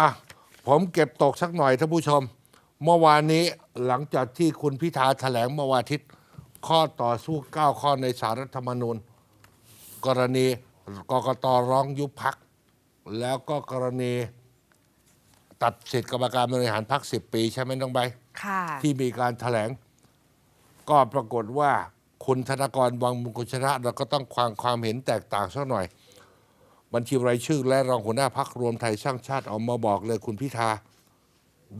อะผมเก็บตกสักหน่อยท่านผู้ชม เมื่อวานนี้หลังจากที่คุณพิธาแถลงเมื่อวันอาทิตย์ ข้อต่อสู้ 9 ข้อในสารรัฐธรรมนูญ กรณีกกตร้องยุบพัก แล้วก็กรณีตัดสิทธิกรรมการบริหารพักสิบปีใช่ไหมน้องใบค่ะที่มีการแถลง ก็ปรากฏว่าคุณธนกรวังมุกุลชนะเราก็ต้องความความเห็นแตกต่างสักหน่อย บัญชีรายชื่อและรองหัวหน้าพักรวมไทยสร้างชาติออกมาบอกเลยคุณพิธา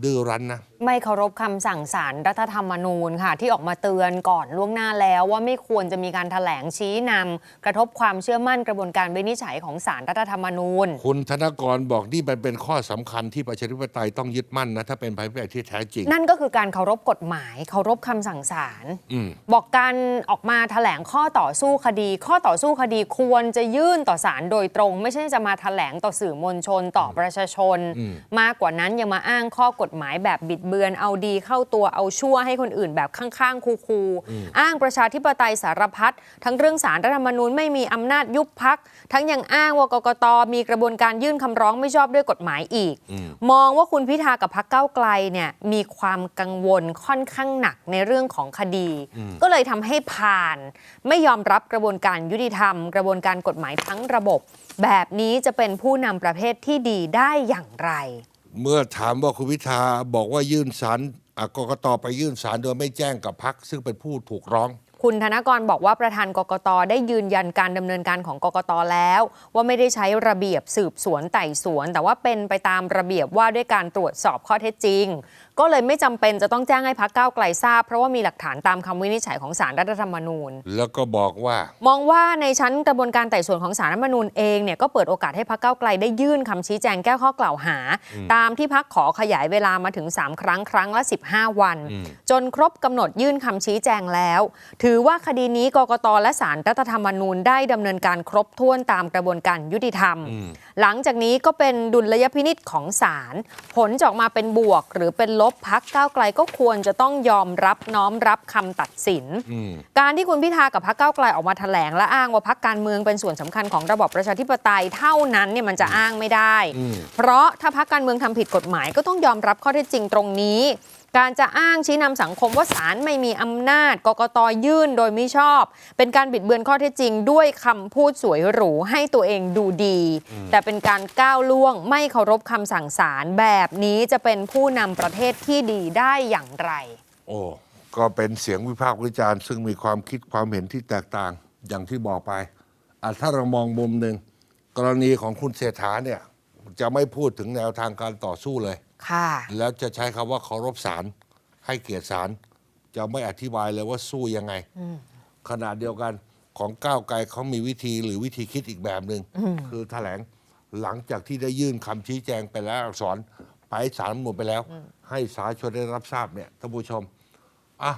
ดื้อรั้นนะ ไม่เคารพคำสั่งศาลรัฐธรรมนูญค่ะ ที่ออกมาเตือนก่อนล่วงหน้าแล้วว่าไม่ควรจะมีการถแถลงชี้นำกระทบความเชื่อมั่นกระบวนการวินิจฉัยของศาลรัฐธรรมนูญ คุณธนกรบอกนี่มันเป็นข้อสำคัญที่ประชาธิปไตยต้องยึดมั่นนะ ถ้าเป็นภัยพิบัติที่แท้จริง นั่นก็คือการเคารพกฎหมายเคารพคำสั่งศาลอืมบอกการออกมาถแถลงข้อต่อสู้คดี ข้อต่อสู้คดีควรจะยื่นต่อศาลโดยตรง ไม่ใช่จะมาถแถลงต่อสื่อมวลชนต่อประชาชนอืมมากกว่านั้นยังมาอ้างข้อกฎหมายแบบบิดเบือน เอาดีเข้าตัวเอาชั่วให้คนอื่นแบบข้างๆ คูๆอ้างประชาธิปไตยสารพัดทั้งเรื่องสารรัฐธรรมนูญไม่มีอำนาจยุบพัก ทั้งยังอ้างว่ากกตมีกระบวนการยื่นคำร้องไม่ชอบด้วยกฎหมายอีก มองว่าคุณพิธากับพักเก้าวไกลเนี่ยมีความกังวลค่อนข้างหนักในเรื่องของคดี ก็เลยทำให้ผ่าน ไม่ยอมรับกระบวนการยุติธรรม กระบวนการกฎหมายทั้งระบบ แบบนี้จะเป็นผู้นำประเทศที่ดีได้อย่างไร เมื่อถามว่าคุณพิธาบอกว่ายื่นสารอะกกตไปยื่นสารโดยไม่แจ้งกับพักซึ่งเป็นผู้ถูกร้อง คุณธนกรบอกว่าประธานกกตได้ยืนยันการดำเนินการของกกตแล้ว ว่าไม่ได้ใช้ระเบียบสืบสวนไต่สวน แต่ว่าเป็นไปตามระเบียบว่าด้วยการตรวจสอบข้อเท็จจริง ก็เลยไม่จำเป็นจะต้องแจ้งให้พักก้าวไกลทราบ เพราะว่ามีหลักฐานตามคำวินิจฉัยของศาลรัฐธรรมนูญ แล้วก็บอกว่า มองว่าในชั้นกระบวนการไต่สวนของสารรัฐธรรมนูญเองเนี่ยก็เปิดโอกาสให้พักเก้าวไกลได้ยื่นคำชี้แจงแก้ข้อกล่าวหา ตามที่พักขอขยายเวลามาถึง 3 ครั้งครั้งละ 15 วันอืมจนครบกำหนดยื่นคำชี้แจงแล้วถือว่าคดีนี้กกตและสารรัฐธรรมนูญได้ดำเนินการครบถ้วนตามกระบวนการยุติธรรม หลังจากนี้ก็เป็นดุลยพินิษของศาลผลจะออกมาเป็นบวก หรือเป็นลบพักก้าวไกลก็ควรจะต้องยอมรับน้อมรับคำตัดสินอืมการที่คุณพิธากับพรรคก้าวไกลออกมาแถลงและอ้างว่าพรรคการเมืองเป็นส่วนสำคัญของระบอบประชาธิปไตยเท่านั้นเนี่ยมันจะอ้างไม่ได้อืมเพราะถ้าพรรคการเมืองทำผิดกฎหมายก็ต้องยอมรับข้อเท็จจริงตรงนี้ การจะอ้างชี้นำสังคมว่าศาลไม่มีอำนาจ กกตยื่นโดยไม่ชอบ เป็นการบิดเบือนข้อเท็จจริง ด้วยคำพูดสวยหรูให้ตัวเองดูดี แต่เป็นการก้าวล่วงไม่เคารพคำสั่งศาลแบบนี้จะเป็นผู้นำประเทศที่ดีได้อย่างไร โอ้ก็เป็นเสียงวิพากษ์วิจารณ์ ซึ่งมีความคิดความเห็นที่แตกต่างอย่างที่บอกไปอะถ้าเรามองมุมหนึ่งกรณีของคุณเศรษฐาเนี่ยจะไม่พูดถึงแนวทางการต่อสู้เลย ค่ะ แล้วจะใช้คำว่าเคารพศาลให้เกียรติศาลจะไม่อธิบายเลยว่าสู้ยังไงขณะเดียวกันของก้าวไกลเขามีวิธีหรือวิธีคิดอีกแบบหนึง่งคือแถลงหลังจากที่ได้ยื่นคำชี้แจงไปแล้วอักษรไปศาลหมดไปแล้ว ให้สาธารณชนได้รับทราบเนี่ยท่านผู้ชมอะ